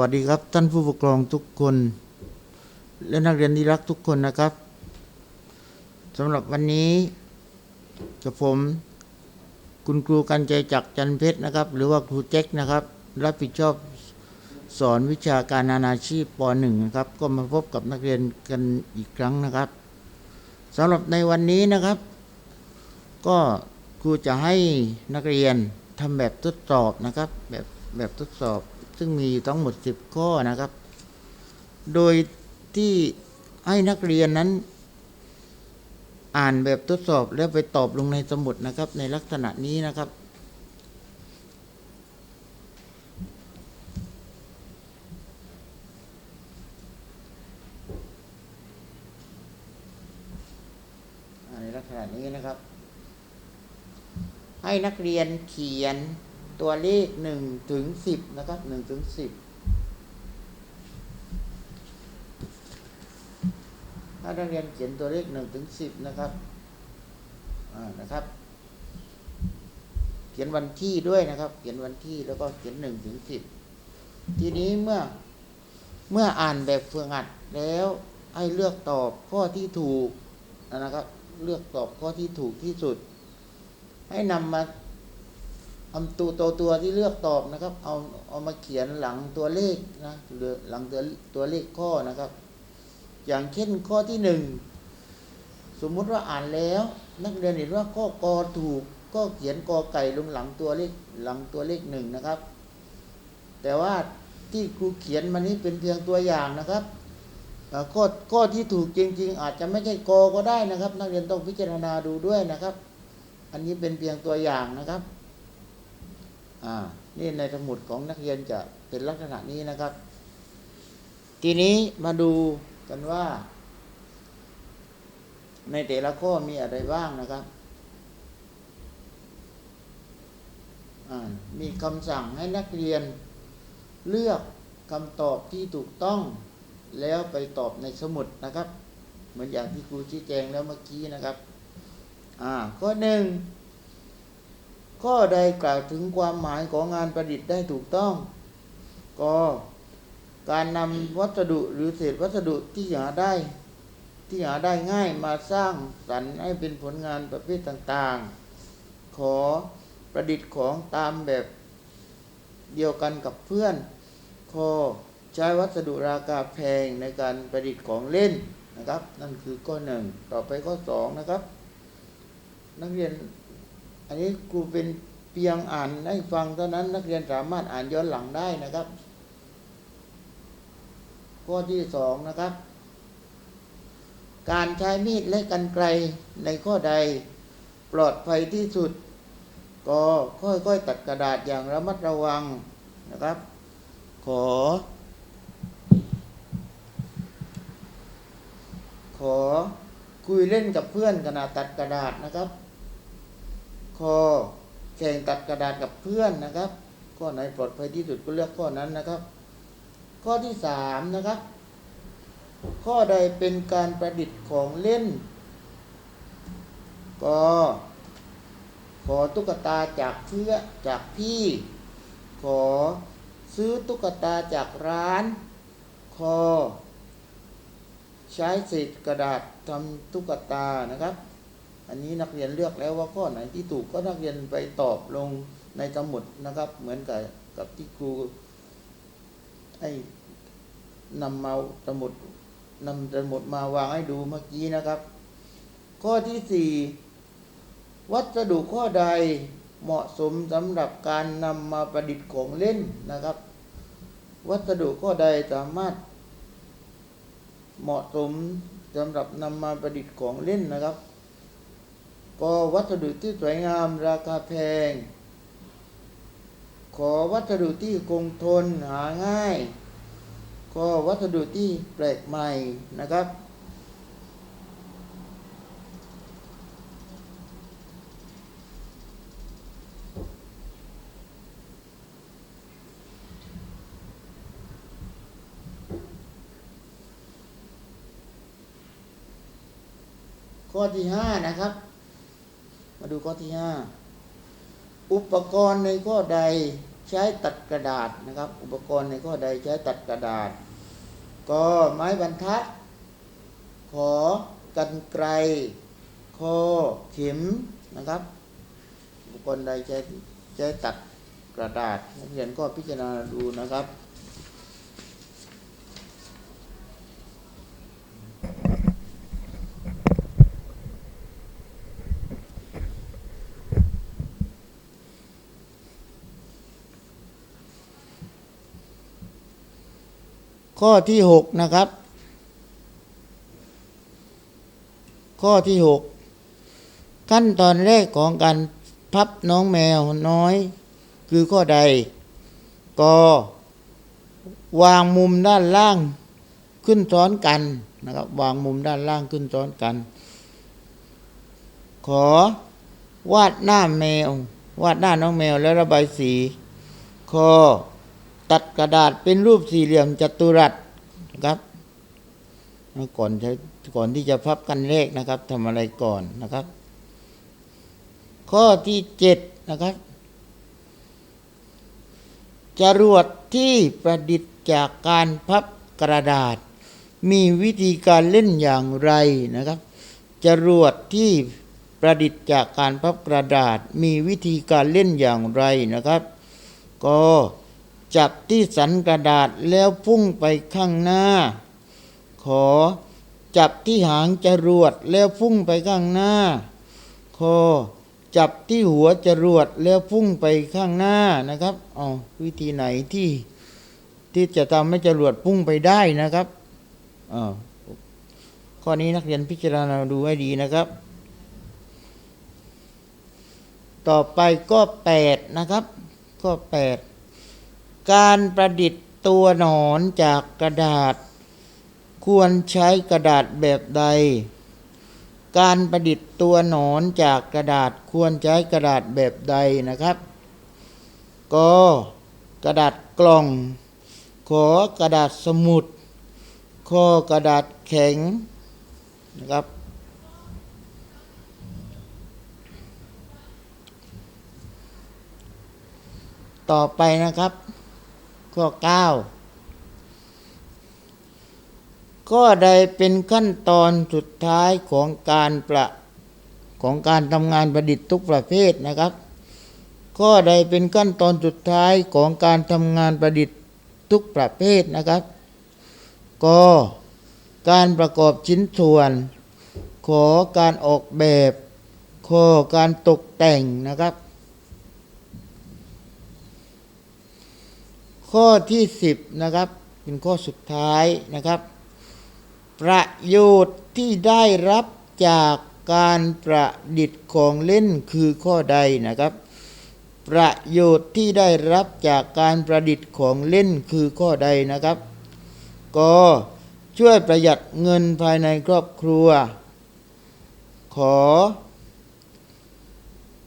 วัสดีครับท่านผู้ปกครองทุกคน และนักเรียนที่รักทุกคนนะครับสำหรับวันนี้กับผม คุณครูกันใจจักจันเพชรนะครับ หรือว่าครูเจ๊กนะครับ รับผิดชอบสอนวิชาการนานาชีพป .1 นะครับ ก็มาพบกับนักเรียนกันอีกครั้งนะครับสำหรับในวันนี้นะครับ ก็ครูจะให้นักเรียนทำแบบทดสอบนะครับ แบบแบบทดสอบ ซึ่งมีอยู่ทั้งหมด 10 ข้อนะครับ โดยที่ให้นักเรียนนั้น อ่านแบบทดสอบแล้วไปตอบลงในสมุดนะครับ ในลักษณะนี้นะครับ ในลักษณะนี้นะครับ ให้นักเรียนเขียน ตัวเลขหนึ่งถึงสิบนะครับหนึ่งถึงสิบถ้านักเรียนเขียนตัวเลขหนึ่งถึงสิบนะครับนะครับ เขียนวันที่ด้วยนะครับ เขียนวันที่แล้วก็เขียนหนึ่งถึงสิบทีนี้เมื่อเมื่ออ่านแบบฝึกหัดแล้วให้เลือกตอบข้อที่ถูกนะครับ เลือกตอบข้อที่ถูกที่สุด ให้นำมา เอาตัวตัวตัวที่เลือกตอบนะครับ เอาเอามาเขียนหลังตัวเลขนะหรือหลังตัวตัวเลขข้อนะครับ อย่างเช่นข้อที่หนึ่งสมมุติว่าอ่านแล้ว นักเรียนเห็นว่าข้อกอถูกก็เขียนกอไก่ลงหลังตัวเลขหลังตัวเลขหนึ่งนะครับ แต่ว่าที่ครูเขียนมานี้เป็นเพียงตัวอย่างนะครับข้อข้อที่ถูกจริง ๆ อาจจะไม่ใช่กอก็ได้นะครับ นักเรียนต้องพิจารณาดูด้วยนะครับ อันนี้เป็นเพียงตัวอย่างนะครับ อ่า นี่ในสมุดของนักเรียนจะเป็นลักษณะนี้นะครับ ทีนี้มาดูกันว่า ในแต่ละข้อมีอะไรบ้างนะครับมีคำสั่งให้นักเรียนเลือกคำตอบที่ถูกต้องแล้วไปตอบในสมุดนะครับ เหมือนอย่างที่ครูชี้แจงแล้วเมื่อกี้นะครับ อ่าข้อหนึ่ง ข้อใดกล่าวถึงความหมายของงานประดิษฐ์ได้ถูกต้องก็การนำวัสดุหรือเศษวัสดุที่หาได้ ที่หาได้ง่ายมาสร้างสรรค์ให้เป็นผลงานประเภทต่างๆ ขอประดิษฐ์ของตามแบบเดียวกันกับเพื่อนขอใช้วัสดุราคาแพงในการประดิษฐ์ของเล่นนะครับ นั่นคือข้อหนึ่งต่อไปข้อสองนะครับ นักเรียน อันนี้ครูเป็นเพียงอ่านให้ฟังเท่านั้นนักเรียนสามารถอ่านย้อนหลังได้นะครับ ข้อที่สองนะครับ การใช้มีดและกันไกลในข้อใดปลอดภัยที่สุด ก็ค่อยๆตัดกระดาษอย่างระมัดระวังนะครับ ขอ ขอคุยเล่นกับเพื่อนขณะตัดกระดาษนะครับ คอแข่งตัดกระดาษกับเพื่อนนะครับ ข้อไหนปลอดภัยที่สุดก็เลือกข้อนั้นนะครับ ข้อที่สามนะครับ ข้อใดเป็นการประดิษฐ์ของเล่นก็ขอตุ๊กตาจากเพื่อจากพี่ ขอซื้อตุ๊กตาจากร้าน คอ ใช้เศษกระดาษทำตุ๊กตานะครับ อันนี้นักเรียนเลือกแล้วว่าข้อไหนที่ถูกก็นักเรียนไปตอบลงในสมุดนะครับ เหมือนกับกับที่ครูให้นำมาสมุดนำสมุดมาวางให้ดูเมื่อกี้นะครับ ข้อที่สี่วัสดุข้อใดเหมาะสมสำหรับการนำมาประดิษฐ์ของเล่นนะครับ วัสดุข้อใดสามารถ เหมาะสมสำหรับนำมาประดิษฐ์ของเล่นนะครับ ก็วัสดุที่สวยงามราคาแพง ขอวัสดุที่คงทนหาง่าย ก็วัสดุที่แปลกใหม่นะครับข้อที่ห้านะครับ มาดูข้อที่ห้าอุปกรณ์ในข้อใดใช้ตัดกระดาษนะครับ อุปกรณ์ในข้อใดใช้ตัดกระดาษก็ไม้บรรทัด ขอกันไกรคอเข็มนะครับ อุปกรณ์ใดใช้ใช้ตัดกระดาษนักเรียนก็พิจารณาดูนะครับ ข้อที่หกนะครับ ข้อที่หกขั้นตอนแรกของการพับน้องแมวน้อย คือข้อใดก็วางมุมด้านล่างขึ้นซ้อนกันนะครับ วางมุมด้านล่างขึ้นซ้อนกัน ขอวาดหน้าแมว วาดหน้าน้องแมวแล้วระบายสีคอ ตัดกระดาษเป็นรูปสี่เหลี่ยมจัตุรัสนะครับก่อนใช้ก่อนที่จะพับกันเลขนะครับทำอะไรก่อนนะครับ ข้อที่เจ็ดนะครับจรวดที่ประดิษฐ์จากการพับกระดาษ มีวิธีการเล่นอย่างไรนะครับจรวดที่ประดิษฐ์จากการพับกระดาษ มีวิธีการเล่นอย่างไรนะครับ ก็ จับที่สันกระดาษแล้วพุ่งไปข้างหน้า ขอจับที่หางจรวดแล้วพุ่งไปข้างหน้า คอจับที่หัวจรวดแล้วพุ่งไปข้างหน้านะครับเอาวิธีไหนที่ที่จะทำให้จรวดพุ่งไปได้นะครับอ้าวข้อนี้นักเรียนพิจารณาดูให้ดีนะครับ ต่อไปก็แปดนะครับข้อแปด การประดิษฐ์ตัวหนอนจากกระดาษ ควรใช้กระดาษแบบใด การประดิษฐ์ตัวหนอนจากกระดาษควรใช้กระดาษแบบใดนะครับก็กระดาษกล่อง ขอกระดาษสมุดข้อกระดาษแข็งนะครับต่อไปนะครับ ข้อ9ข้อใดเป็นขั้นตอนสุดท้ายของการประของการทำงานประดิษฐ์ทุกประเภทนะครับ ข้อใดเป็นขั้นตอนสุดท้ายของการทำงานประดิษฐ์ทุกประเภทนะครับก็การประกอบชิ้นส่วน ขอการออกแบบ ขอการตกแต่งนะครับ ข้อที่สิบนะครับ เป็นข้อสุดท้ายนะครับ ประโยชน์ที่ได้รับจากการประดิษฐ์ของเล่นคือข้อใดนะครับ ประโยชน์ที่ได้รับจากการประดิษฐ์ของเล่นคือข้อใดนะครับก็ช่วยประหยัดเงินภายในครอบครัว ขอ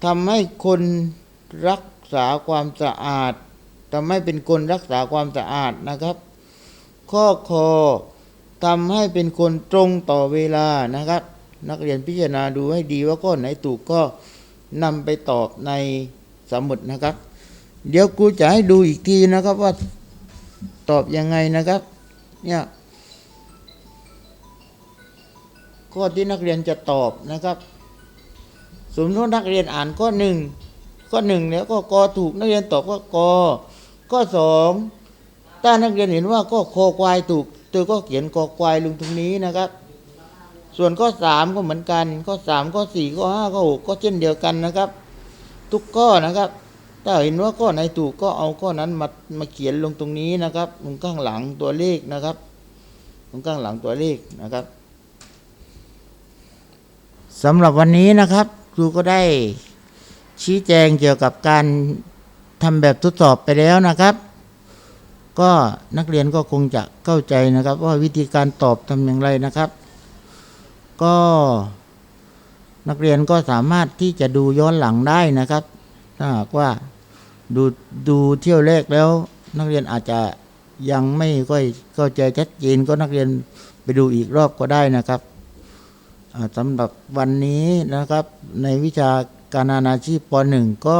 ทำให้คนรักษาความสะอาด ทำให้เป็นคนรักษาความสะอาดนะครับ ข้อคอทำให้เป็นคนตรงต่อเวลานะครับ นักเรียนพิจารณาดูให้ดีว่าข้อไหนถูกก็นำไปตอบในสมุดนะครับ เดี๋ยวครูจะให้ดูอีกทีนะครับว่าตอบยังไงนะครับ เนี่ยข้อที่นักเรียนจะตอบนะครับสมมตินักเรียนอ่านข้อหนึ่งข้อหนึ่งแล้วก็กอถูกนักเรียนตอบว่ากอ ข้อสองถ้านักเรียนเห็นว่าก็คอควายถูกเธอก็เขียนคอควายลงตรงนี้นะครับ ส่วนข้อสามก็เหมือนกัน ข้อสามข้อสี่ข้อห้าข้อหกก็เช่นเดียวกันนะครับ ทุกข้อนะครับ ถ้าเห็นว่าข้อไหนถูกก็เอาข้อนั้นมามาเขียนลงตรงนี้นะครับตรงข้างหลังตัวเลขนะครับตรงข้างหลังตัวเลขนะครับสำหรับวันนี้นะครับครูก็ได้ชี้แจงเกี่ยวกับการ ทำแบบทดสอบไปแล้วนะครับ ก็นักเรียนก็คงจะเข้าใจนะครับ ว่าวิธีการตอบทำอย่างไรนะครับ ก็นักเรียนก็สามารถที่จะดูย้อนหลังได้นะครับ ถ้าหากว่าดูดูเที่ยวแรกแล้ว นักเรียนอาจจะยังไม่ค่อยเข้าใจชัดเจนก็นักเรียนไปดูอีกรอบก็ได้นะครับสำหรับวันนี้นะครับในวิชาการนานาชีพป .1 ก็